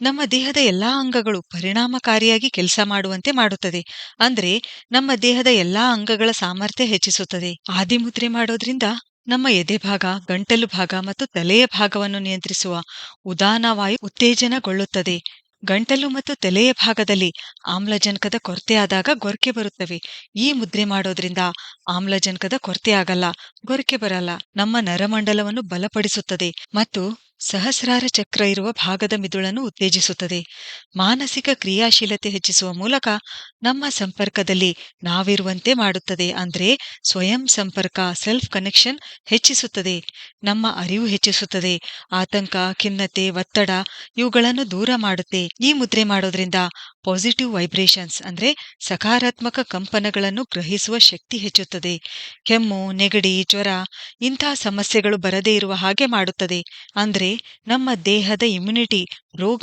ನಮ್ಮ ದೇಹದ ಎಲ್ಲಾ ಅಂಗಗಳು ಪರಿಣಾಮಕಾರಿಯಾಗಿ ಕೆಲಸ ಮಾಡುವಂತೆ ಮಾಡುತ್ತದೆ. ಅಂದ್ರೆ ನಮ್ಮ ದೇಹದ ಎಲ್ಲಾ ಅಂಗಗಳ ಸಾಮರ್ಥ್ಯ ಹೆಚ್ಚಿಸುತ್ತದೆ. ಆದಿಮುದ್ರೆ ಮಾಡೋದ್ರಿಂದ ನಮ್ಮ ಎದೆ ಭಾಗ, ಗಂಟಲು ಭಾಗ ಮತ್ತು ತಲೆಯ ಭಾಗವನ್ನು ನಿಯಂತ್ರಿಸುವ ಉದಾನವಾಯು ಉತ್ತೇಜನಗೊಳ್ಳುತ್ತದೆ. ಗಂಟಲು ಮತ್ತು ತಲೆಯ ಭಾಗದಲ್ಲಿ ಆಮ್ಲಜನಕದ ಕೊರತೆಯಾದಾಗ ಗೊರಕೆ ಬರುತ್ತವೆ. ಈ ಮುದ್ರೆ ಮಾಡೋದ್ರಿಂದ ಆಮ್ಲಜನಕದ ಕೊರತೆ ಆಗಲ್ಲ, ಗೊರಕೆ ಬರಲ್ಲ. ನಮ್ಮ ನರಮಂಡಲವನ್ನು ಬಲಪಡಿಸುತ್ತದೆ. ಮತ್ತು ಸಹಸ್ರಾರ ಚಕ್ರ ಇರುವ ಭಾಗದ ಮಿದುಳನ್ನು ಉತ್ತೇಜಿಸುತ್ತದೆ. ಮಾನಸಿಕ ಕ್ರಿಯಾಶೀಲತೆ ಹೆಚ್ಚಿಸುವ ಮೂಲಕ ನಮ್ಮ ಸಂಪರ್ಕದಲ್ಲಿ ನಾವಿರುವಂತೆ ಮಾಡುತ್ತದೆ ಅಂದ್ರೆ ಸ್ವಯಂ ಸಂಪರ್ಕ ಸೆಲ್ಫ್ ಕನೆಕ್ಷನ್ ಹೆಚ್ಚಿಸುತ್ತದೆ. ನಮ್ಮ ಅರಿವು ಹೆಚ್ಚಿಸುತ್ತದೆ. ಆತಂಕ, ಖಿನ್ನತೆ, ಒತ್ತಡ ಇವುಗಳನ್ನು ದೂರ ಮಾಡುತ್ತೆ. ಈ ಮುದ್ರೆ ಮಾಡೋದ್ರಿಂದ ಪಾಸಿಟಿವ್ ವೈಬ್ರೇಷನ್ಸ್ ಅಂದ್ರೆ ಸಕಾರಾತ್ಮಕ ಕಂಪನಗಳನ್ನು ಗ್ರಹಿಸುವ ಶಕ್ತಿ ಹೆಚ್ಚುತ್ತದೆ. ಕೆಮ್ಮು, ನೆಗಡಿ, ಜ್ವರ ಇಂಥ ಸಮಸ್ಯೆಗಳು ಬರದೇ ಇರುವ ಹಾಗೆ ಮಾಡುತ್ತದೆ. ಅಂದ್ರೆ ನಮ್ಮ ದೇಹದ ಇಮ್ಯುನಿಟಿ ರೋಗ